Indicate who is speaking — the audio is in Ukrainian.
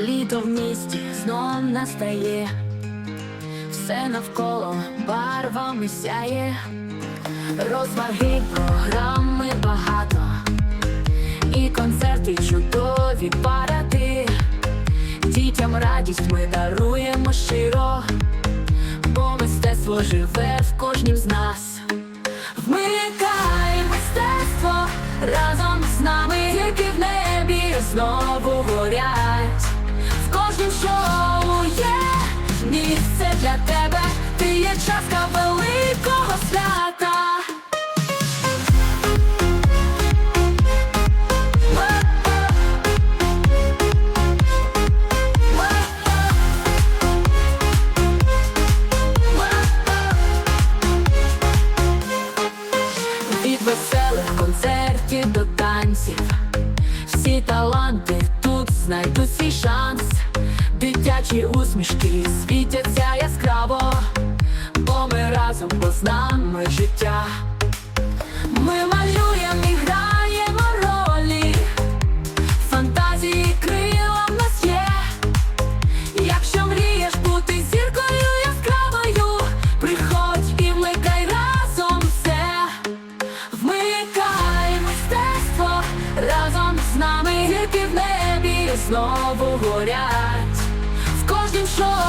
Speaker 1: Літо в місті знов настає, все навколо барвами сяє, розваги, програми багато, і концерти чудові паради. Дітям радість ми даруємо щиро, бо мистецтво живе в кожнім з нас. Вмикай мистецтво разом з нами, тільки в небі знову горять. Таланти тут знайдуть свій шанс, дитячі усмішки світяться яскраво, бо ми разом познаємо життя. Тільки в небі знову горять. В кожнім шоу